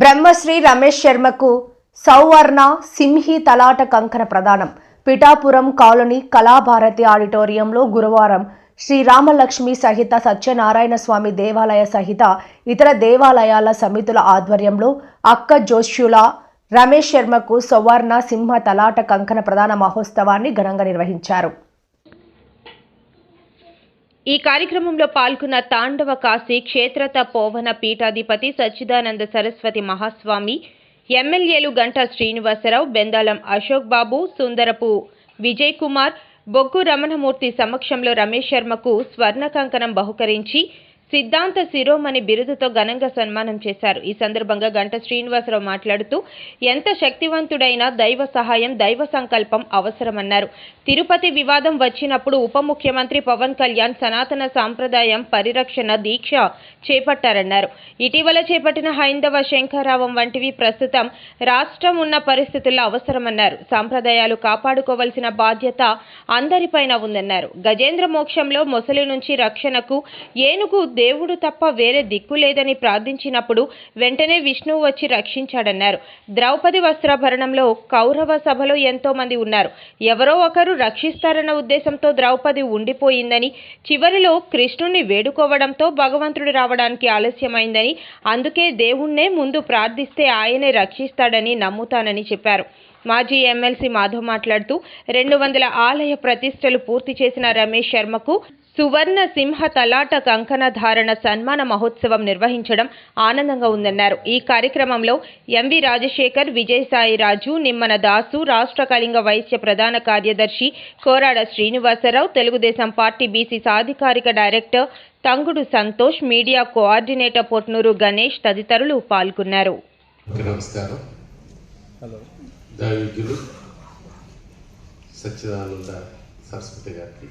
బ్రహ్మశ్రీ రమేష్ శర్మకు సౌవర్ణ సింహి తలాట కంకణ ప్రదానం. పిఠాపురం కాలనీ కళాభారతి ఆడిటోరియంలో గురువారం శ్రీ రామలక్ష్మి సహిత సత్యనారాయణ స్వామి దేవాలయ సహిత ఇతర దేవాలయాల సమితుల ఆధ్వర్యంలో అక్క జోష్యుల రమేష్ శర్మకు సౌవర్ణ సింహ తలాట కంకణ ప్రధాన మహోత్సవాన్ని ఘనంగా నిర్వహించారు. ఈ కార్యక్రమంలో పాల్గొన్న తాండవ కాశీ క్షేత్రత పోవన పీఠాధిపతి సచ్చిదానంద సరస్వతి మహాస్వామి ఎమ్మెల్యేలు గంటా శ్రీనివాసరావు బెందాలం అశోక్ బాబు సుందరపు విజయ్ కుమార్ బొగ్గు రమణమూర్తి సమక్షంలో రమేష్ శర్మకు స్వర్ణ కంకణం బహుకరించి సిద్ధాంత శిరోమణి బిరుదుతో ఘనంగా సన్మానం చేశారు. ఈ సందర్భంగా గంట శ్రీనివాసరావు మాట్లాడుతూ ఎంత శక్తివంతుడైనా దైవ సహాయం దైవ సంకల్పం అవసరమన్నారు. తిరుపతి వివాదం వచ్చినప్పుడు ఉప ముఖ్యమంత్రి పవన్ కళ్యాణ్ సనాతన సాంప్రదాయం పరిరక్షణ దీక్ష చేపట్టారన్నారు. ఇటీవల చేపట్టిన హైందవ శంఖారావం వంటివి ప్రస్తుతం రాష్ట్రం ఉన్న పరిస్థితుల్లో అవసరమన్నారు. సాంప్రదాయాలు కాపాడుకోవలసిన బాధ్యత అందరిపైన ఉందన్నారు. గజేంద్ర మోక్షంలో మొసలి నుంచి రక్షణకు ఏనుగు దేవుడు తప్ప వేరే దిక్కు లేదని ప్రార్థించినప్పుడు వెంటనే విష్ణువు వచ్చి రక్షించాడన్నారు. ద్రౌపది వస్త్రాభరణంలో కౌరవ సభలో ఎంతో మంది ఉన్నారు. ఎవరో ఒకరు రక్షిస్తారన్న ఉద్దేశంతో ద్రౌపది ఉండిపోయిందని చివరిలో కృష్ణుణ్ణి వేడుకోవడంతో భగవంతుడు రావడానికి ఆలస్యమైందని అందుకే దేవుణ్ణే ముందు ప్రార్థిస్తే ఆయనే రక్షిస్తాడని నమ్ముతానని చెప్పారు. మాజీ ఎమ్మెల్సీ మాధవ్ మాట్లాడుతూ రెండు వందల ఆలయ ప్రతిష్టలు పూర్తి చేసిన రమేష్ శర్మకు సువర్ణ సింహ తలాట కంకణ ధారణ సన్మాన మహోత్సవం నిర్వహించడం ఆనందంగా ఉందన్నారు. ఈ కార్యక్రమంలో ఎంవి రాజశేఖర్ విజయసాయి రాజు నిమ్మన దాసు రాష్ట్ర కళింగ వైశ్య ప్రధాన కార్యదర్శి Korada Srinivasarao Telugu Desam party BC సాధికారిక director Tangudu Santosh media coordinator Potnuru Ganesh తదితరులు పాల్గొన్నారు. నమస్కారం. సచ్చిదానంద సరస్వతి గారికి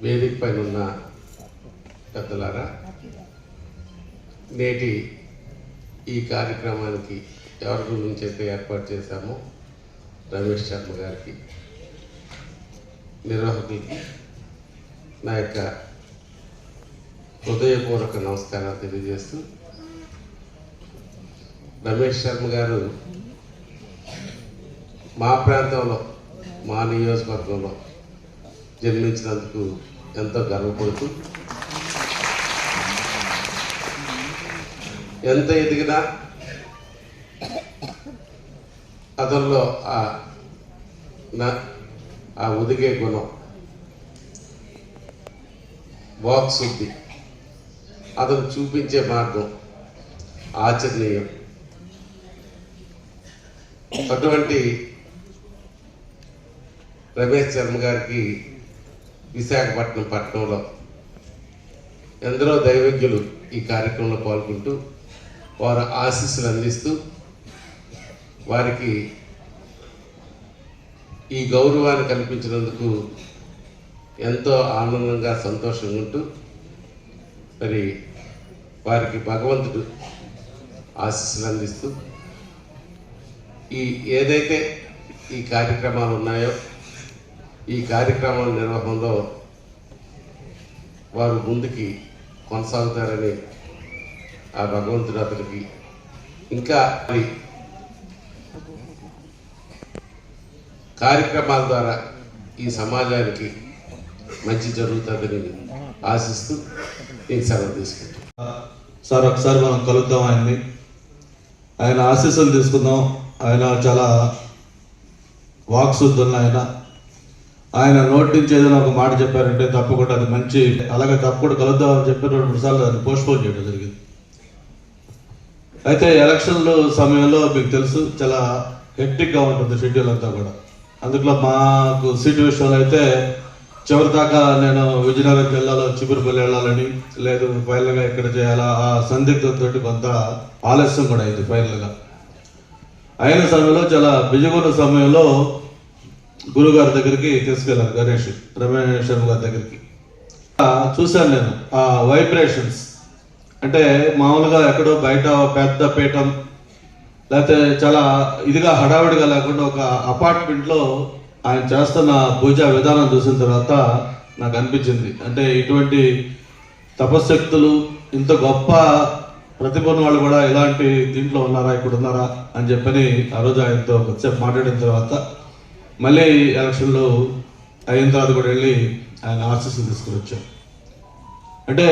వేదిక పైన ఉన్న పెద్దలారా నేటి ఈ కార్యక్రమానికి ఎవరి గురించి అయితే ఏర్పాటు చేశామో రమేష్ శర్మ గారికి నిర్వాహకులకి నా యొక్క హృదయపూర్వక నమస్కారాలు తెలియజేస్తూ రమేష్ శర్మ గారు మా ప్రాంతంలో మా నియోజకవర్గంలో జన్మించినందుకు ఎంతో గర్వపడుతూ ఎంత ఎదిగినా అతనిలో ఆ నా- ఆ ఉదిగే గుణం వాక్శుద్ధి అతను చూపించే మార్గం ఆచరణీయం. అటువంటి రమేష్ శర్మ గారికి విశాఖపట్నం పట్టణంలో ఎందరో దైవజ్ఞులు ఈ కార్యక్రమంలో పాల్గొంటూ వారు ఆశీస్సులు అందిస్తూ వారికి ఈ గౌరవాన్ని కల్పించినందుకు ఎంతో ఆనందంగా సంతోషంగా ఉంటూ మరి వారికి భగవంతుడు ఆశీస్సులు అందిస్తూ ఈ ఏదైతే ఈ కార్యక్రమాలు ఉన్నాయో ఈ కార్యక్రమాల నిర్వహణలో వారు ముందుకి కొనసాగుతారని ఆ భగవంతుడు అతనికి ఇంకా మరి కార్యక్రమాల ద్వారా ఈ సమాజానికి మంచి జరుగుతుందని ఆశిస్తూ నేను సెలవు తీసుకుంటాను సార్ ఒకసారి మనం కలుద్దాం ఆయన్ని. ఆయన ఆశీస్సులు తీసుకుందాం. ఆయన చాలా వాక్సుద్ధున్న ఆయన. ఆయన నోటి నుంచి ఏదైనా ఒక మాట చెప్పారంటే తప్పకుండా అది మంచి అలాగే తప్పకుండా కలుద్దాం అని చెప్పి రెండు మూడు సార్లు దాన్ని పోస్ట్పోన్ చేయడం జరిగింది. అయితే ఎలక్షన్ల సమయంలో మీకు తెలుసు చాలా హెక్టిక్గా ఉంటుంది షెడ్యూల్ అంతా కూడా. అందులో మాకు సీటు విషయంలో అయితే చివరి దాకా నేను విజయనగరంకి వెళ్ళాలో చిగురుపల్లి వెళ్ళాలని లేదు ఫైనల్గా ఎక్కడ చేయాలా ఆ సందిగ్ధంతో కొంత ఆలస్యం కూడా అయింది ఫైనల్గా అయిన సమయంలో చాలా బిజీగా ఉన్న సమయంలో గురుగారి దగ్గరికి తీసుకెళ్ళాను గణేష్ రమేష్ గారి దగ్గరికి చూశాను నేను ఆ వైబ్రేషన్స్ అంటే మామూలుగా ఎక్కడో బయట పెద్ద పీఠం లేకపోతే చాలా ఇదిగా హడావిడిగా లేకుండా ఒక అపార్ట్మెంట్లో ఆయన చేస్తున్న పూజా విధానం చూసిన తర్వాత నాకు అనిపించింది. అంటే ఇటువంటి తపశక్తులు ఇంత గొప్ప ప్రతిభన్న వాళ్ళు కూడా ఇలాంటి దీంట్లో ఉన్నారా ఇక్కడ ఉన్నారా అని చెప్పని ఆ రోజు ఆయనతో కొద్దిసేపు మాట్లాడిన తర్వాత మళ్ళీ ఎలక్షన్లో అయిన తర్వాత కూడా వెళ్ళి ఆయన ఆశీస్సులు తీసుకుని వచ్చాం అంటే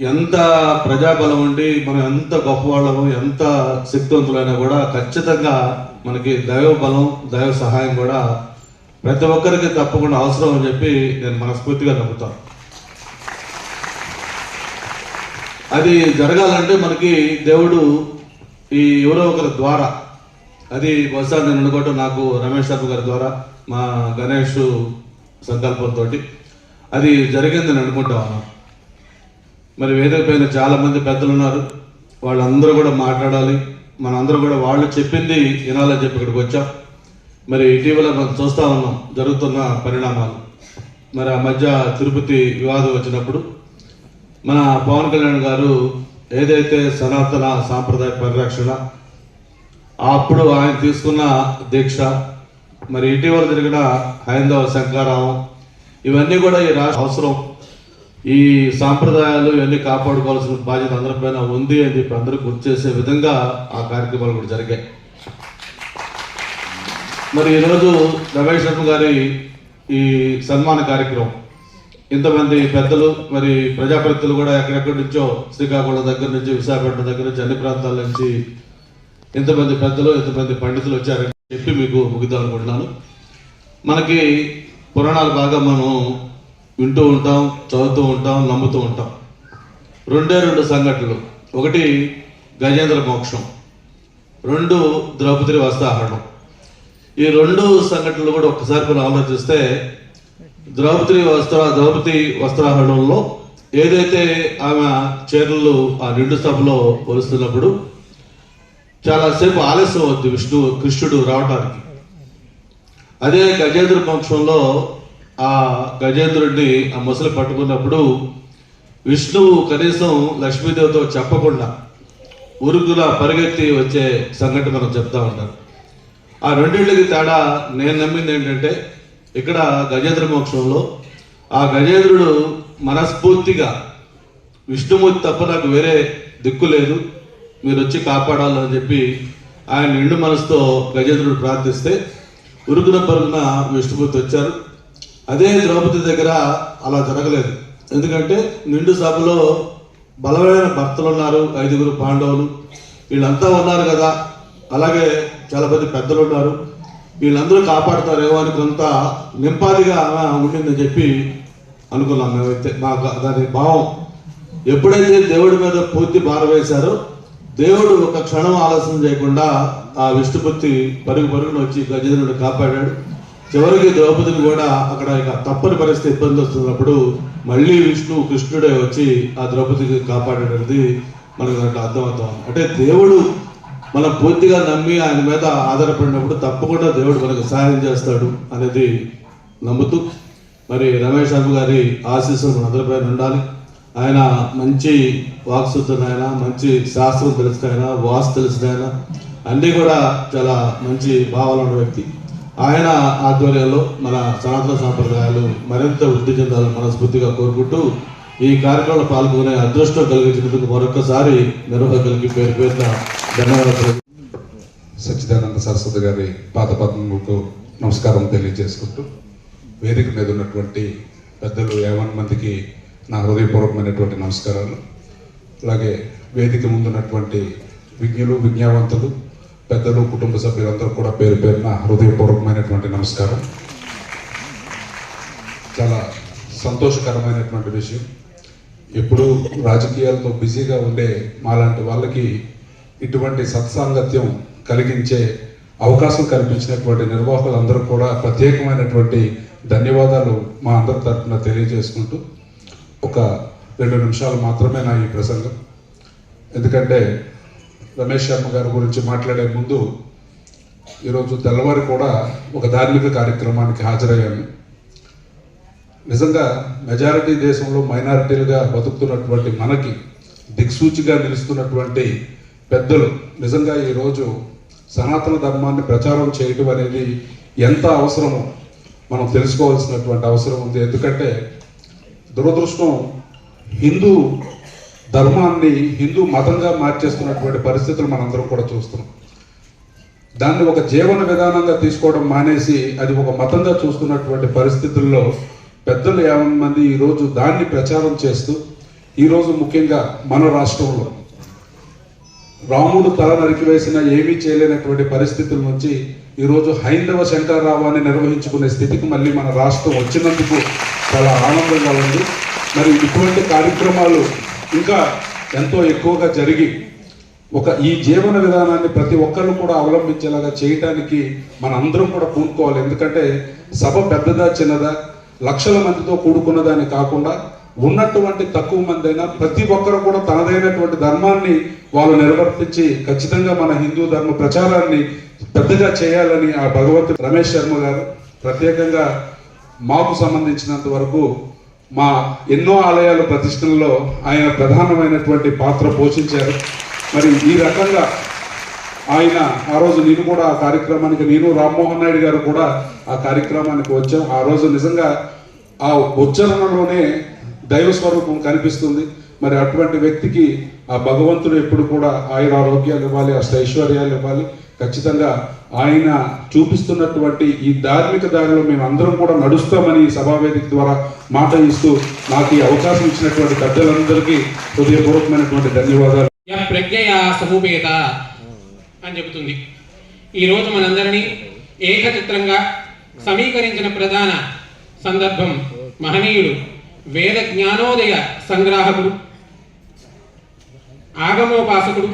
ఎంత ప్రజాబలం ఉండి మనం ఎంత గొప్పవాళ్ళము ఎంత శక్తివంతులైనా కూడా ఖచ్చితంగా మనకి దైవ బలం దైవ సహాయం కూడా ప్రతి ఒక్కరికి తప్పకుండా అవసరం అని చెప్పి నేను మనస్ఫూర్తిగా నమ్ముతాను. అది జరగాలంటే మనకి దేవుడు ఈ ఎవరో ఒకరి ద్వారా అది బహుశా నేను అనుకోవటం నాకు రమేష్ బాబు గారి ద్వారా మా గణేష్ సంకల్పంతో అది జరిగిందని అనుకుంటా మరి వేదిక పైన చాలా మంది పెద్దలు ఉన్నారు వాళ్ళందరూ కూడా మాట్లాడాలి. మనందరూ కూడా వాళ్ళు చెప్పింది వినాలని చెప్పి ఇక్కడికి వచ్చాం. మరి ఇటీవల మనం చూస్తా ఉన్నాం జరుగుతున్న పరిణామాలు. మరి ఆ మధ్య తిరుపతి వివాదం వచ్చినప్పుడు మన పవన్ కళ్యాణ్ గారు ఏదైతే సనాతన సాంప్రదాయ పరిరక్షణ అప్పుడు ఆయన తీసుకున్న దీక్ష మరి ఇటీవల జరిగిన హైందవ శంకారావం ఇవన్నీ కూడా ఈ రాష్ట్ర అవసరం. ఈ సాంప్రదాయాలు ఇవన్నీ కాపాడుకోవాల్సిన బాధ్యత అందరిపైన ఉంది అని చెప్పి అందరూ గుర్తు చేసే విధంగా ఆ కార్యక్రమాలు కూడా జరిగాయి. మరి ఈరోజు రమేష్ శర్మ గారి ఈ సన్మాన కార్యక్రమం ఇంతమంది పెద్దలు మరి ప్రజాప్రతినిధులు కూడా ఎక్కడెక్కడి నుంచో శ్రీకాకుళం దగ్గర నుంచి విశాఖపట్నం దగ్గర నుంచి అన్ని ప్రాంతాల నుంచి ఇంతమంది పెద్దలు ఇంతమంది పండితులు వచ్చారని చెప్పి మీకు ముగిద్దాం అనుకుంటున్నాను. మనకి పురాణాలు బాగా మనం వింటూ ఉంటాం చదువుతూ ఉంటాం నమ్ముతూ ఉంటాం. రెండే రెండు సంఘటనలు. ఒకటి గజేంద్ర మోక్షం. రెండు ద్రౌపది వస్త్రాహరణం ఈ రెండు సంఘటనలు కూడా ఒక్కసారి మనం ఆలోచిస్తే ద్రౌపది వస్త్ర ద్రౌపది వస్త్రాహరణంలో ఏదైతే ఆమె చీరలు ఆ నిండు సభలో పోలుస్తున్నప్పుడు చాలాసేపు ఆలస్యం అవుద్ది విష్ణు కృష్ణుడు రావడానికి అదే గజేంద్ర మోక్షంలో ఆ గజేంద్రుడిని ఆ ముసలి పట్టుకున్నప్పుడు విష్ణువు కనీసం లక్ష్మీదేవితో చెప్పకుండా ఉరుగుల పరిగెత్తి వచ్చే సంఘటన మనం చెప్తా ఉంటాం. ఆ రెండింటికి తేడా నేను నమ్మింది ఏంటంటే ఇక్కడ గజేంద్ర మోక్షంలో ఆ గజేంద్రుడు మనస్ఫూర్తిగా విష్ణుమూర్తి తప్ప నాకు వేరే దిక్కు లేదు. మీరు వచ్చి కాపాడాలని చెప్పి ఆయన నిండు మనసుతో గజేంద్రుడు ప్రార్థిస్తే ఉరుకున పరుగున విష్ణుమూర్తి వచ్చారు. అదే ద్రౌపది దగ్గర అలా జరగలేదు. ఎందుకంటే నిండు సభలో బలమైన భర్తలు ఉన్నారు ఐదుగురు పాండవులు. వీళ్ళంతా ఉన్నారు కదా. అలాగే చాలా మంది పెద్దలు ఉన్నారు. వీళ్ళందరూ కాపాడుతారేమో అని కొంత నింపాదిగా ఉండిందని చెప్పి అనుకున్నాం మేమైతే. మాకు దాని భావం. ఎప్పుడైతే దేవుడి మీద పూర్తి భారం వేశారో దేవుడు ఒక క్షణం ఆలస్యం చేయకుండా ఆ విష్ణుపత్తి పరుగు పరుగున వచ్చి గజేంద్రుడు కాపాడాడు. చివరికి ద్రౌపదిని కూడా అక్కడ ఇక తప్పని పరిస్థితి ఇబ్బంది వస్తున్నప్పుడు మళ్ళీ విష్ణు కృష్ణుడే వచ్చి ఆ ద్రౌపదికి కాపాడేది మనకు దాంట్లో అర్థమవుతాం అంటే దేవుడు మనం పూర్తిగా నమ్మి ఆయన మీద ఆధారపడినప్పుడు తప్పకుండా దేవుడు మనకు సహాయం చేస్తాడు అనేది నమ్ముతూ మరి రమేష్ శర్మ గారి ఆశీస్సులు మన అందరిపైన ఉండాలి. ఆయన మంచి వాక్శుద్ధుడు ఆయన మంచి శాస్త్రం తెలిసిన వాస్ వాస్తు అన్నీ కూడా చాలా మంచి భావాలు ఉన్న వ్యక్తి. ఆయన ఆధ్వర్యంలో మన సనాతన సాంప్రదాయాలు మరింత వృద్ధి చెందాలని మనస్ఫూర్తిగా కోరుకుంటూ ఈ కార్యక్రమంలో పాల్గొనే అదృష్టం కలిగించినందుకు మరొకసారి నిర్వాహకులకి పేరు పేరున ధన్యవాదాలు సచ్చిదానంద సరస్వతి గారి పాత పాదపద్మకు నమస్కారం తెలియజేసుకుంటూ వేదిక మీద ఉన్నటువంటి పెద్దలు యావన్ మందికి నా హృదయపూర్వకమైనటువంటి నమస్కారాలు. అలాగే వేదిక ముందున్నటువంటి విజ్ఞులు విజ్ఞావంతులు పెద్దలు కుటుంబ సభ్యులందరూ కూడా పేరు పేరున హృదయపూర్వకమైనటువంటి నమస్కారం. చాలా సంతోషకరమైనటువంటి విషయం. ఎప్పుడు రాజకీయాలతో బిజీగా ఉండే మాలాంటి వాళ్ళకి ఇటువంటి సత్సాంగత్యం కలిగించే అవకాశం కల్పించినటువంటి నిర్వాహకులందరూ కూడా ప్రత్యేకమైనటువంటి ధన్యవాదాలు మా అందరి తరఫున తెలియజేసుకుంటూ ఒక రెండు నిమిషాలు మాత్రమే నా ఈ ప్రసంగం. ఎందుకంటే రమేష్ శర్మ గారి గురించి మాట్లాడే ముందు ఈరోజు తెల్లవారు కూడా ఒక ధార్మిక కార్యక్రమానికి హాజరయ్యాను. నిజంగా మెజారిటీ దేశంలో మైనారిటీలుగా బతుకుతున్నటువంటి మనకి దిక్సూచిగా నిలుస్తున్నటువంటి పెద్దలు నిజంగా ఈరోజు సనాతన ధర్మాన్ని ప్రచారం చేయటం అనేది ఎంత అవసరమో మనం తెలుసుకోవాల్సినటువంటి అవసరం ఉంది. ఎందుకంటే దురదృష్టం హిందూ ధర్మాన్ని హిందూ మతంగా మార్చేస్తున్నటువంటి పరిస్థితులు మనందరం కూడా చూస్తున్నాం. దాన్ని ఒక జీవన విధానంగా తీసుకోవడం మానేసి అది ఒక మతంగా చూస్తున్నటువంటి పరిస్థితుల్లో పెద్దలు యాభై మంది ఈరోజు దాన్ని ప్రచారం చేస్తూ ఈరోజు ముఖ్యంగా మన రాష్ట్రంలో రాముడు తల నరికివేసిన ఏమీ చేయలేనటువంటి పరిస్థితుల నుంచి ఈరోజు హైందవ శంకరరావాన్ని నిర్వహించుకునే స్థితికి మళ్ళీ మన రాష్ట్రం వచ్చినందుకు చాలా ఆనందంగా ఉంది. మరి ఇటువంటి కార్యక్రమాలు ఇంకా ఎంతో ఎక్కువగా జరిగి ఒక ఈ జీవన విధానాన్ని ప్రతి ఒక్కరు కూడా అవలంబించేలాగా చేయటానికి మన అందరం కూడా పూనుకోవాలి. ఎందుకంటే సభ పెద్దదా చిన్నదా లక్షల మందితో కూడుకున్నదాన్ని కాకుండా ఉన్నటువంటి తక్కువ మంది అయినా ప్రతి ఒక్కరు కూడా తనదైనటువంటి ధర్మాన్ని వాళ్ళు నిర్వర్తించి ఖచ్చితంగా మన హిందూ ధర్మ ప్రచారాన్ని పెద్దగా చేయాలని ఆ భగవంతుడు రమేష్ శర్మ గారు ప్రత్యేకంగా మాకు సంబంధించినంత వరకు మా ఎన్నో ఆలయాల ప్రతిష్టలలో ఆయన ప్రధానమైనటువంటి పాత్ర పోషించారు. మరి ఈ రకంగా ఆయన ఆ రోజు నేను కూడా ఆ కార్యక్రమానికి నేను రామ్మోహన్ నాయుడు గారు కూడా ఆ కార్యక్రమానికి వచ్చాం. ఆ రోజు నిజంగా ఆ ఉచ్చరణలోనే దైవ స్వరూపం కనిపిస్తుంది. మరి అటువంటి వ్యక్తికి ఆ భగవంతుడు ఎప్పుడు కూడా ఆయుర ఆరోగ్యాలు ఇవ్వాలి అష్ట ఐశ్వర్యాలు ఇవ్వాలి. ఖచ్చితంగా ఆయన చూపిస్తున్నటువంటి ఈ ధార్మిక దారిలో మేము అందరం కూడా నడుస్తామని ఈ సభావేదిక ద్వారా మాట ఇస్తూ నాకు ఈ అవకాశం ఇచ్చినటువంటి పెద్దలందరికీ హృదయపూర్వకమైనటువంటి ధన్యవాదాలు. ప్రజ్ఞయ సమూపేత అని చెబుతుంది. ఈరోజు మనందరినీ ఏకచిత్రంగా సమీకరించిన ప్రధాన సందర్భం మహనీయుడు వేద జ్ఞానోదయ సంగ్రాహకుడు ఆగమోపాసకుడు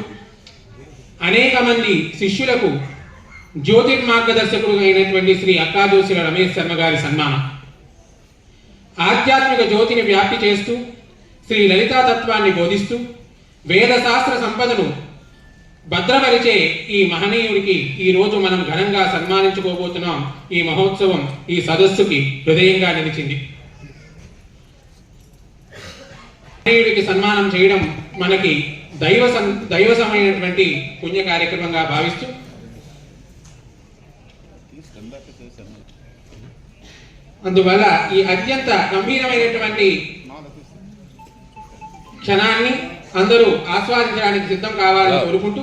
అనేక మంది శిష్యులకు జ్యోతిర్మార్గదర్శకుడు అయినటువంటి శ్రీ అక్కాజోశిల రమేష్ శర్మ గారి సన్మానం. ఆధ్యాత్మిక జ్యోతిని వ్యాప్తి చేస్తూ శ్రీ లలితా తత్వాన్ని బోధిస్తూ వేదశాస్త్ర సంపదను భద్రపరిచే ఈ మహనీయుడికి ఈ రోజు మనం ఘనంగా సన్మానించుకోబోతున్నాం. ఈ మహోత్సవం ఈ సదస్సుకి హృదయంగా నిలిచింది. మహనీయుడికి సన్మానం చేయడం మనకి దైవ సం దైవసమైనటువంటి పుణ్య కార్యక్రమంగా భావిస్తూ అందువల్ల ఈ అత్యంత గంభీరమైనటువంటి క్షణాన్ని అందరూ ఆస్వాదించడానికి సిద్ధం కావాలని కోరుకుంటూ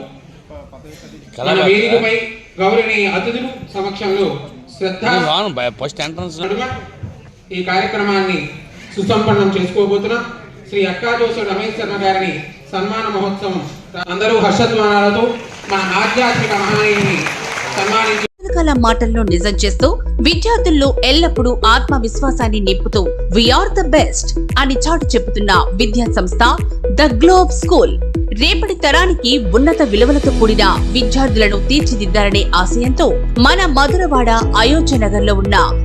మన వేదికపై గౌరవనీయ అతిథులు సమక్షంలో శ్రద్ధ ఈ కార్యక్రమాన్ని సుసంపన్నం చేసుకోబోతున్నాం. శ్రీ అక్కాజోసు రమేష్ శర్మ గారిని సన్మాన మహోత్సవం. అందరూ హర్షధ్వానాలతో మన ఆధ్యాత్మిక మహానీయుని సన్మానించి రకాల మాటల్లో నిజం చేస్తూ విద్యార్థుల్లో ఎల్లప్పుడూ ఆత్మవిశ్వాసాన్ని నింపుతూ వీఆర్ ద బెస్ట్ అని చాటు చెబుతున్న విద్యా సంస్థ ద గ్లోబ్ స్కూల్ రేపటి తరానికి ఉన్నత విలువలతో కూడిన విద్యార్థులను తీర్చిదిద్దాలనే ఆశయంతో మన మధురవాడ అయోధ్య నగర్లో ఉన్న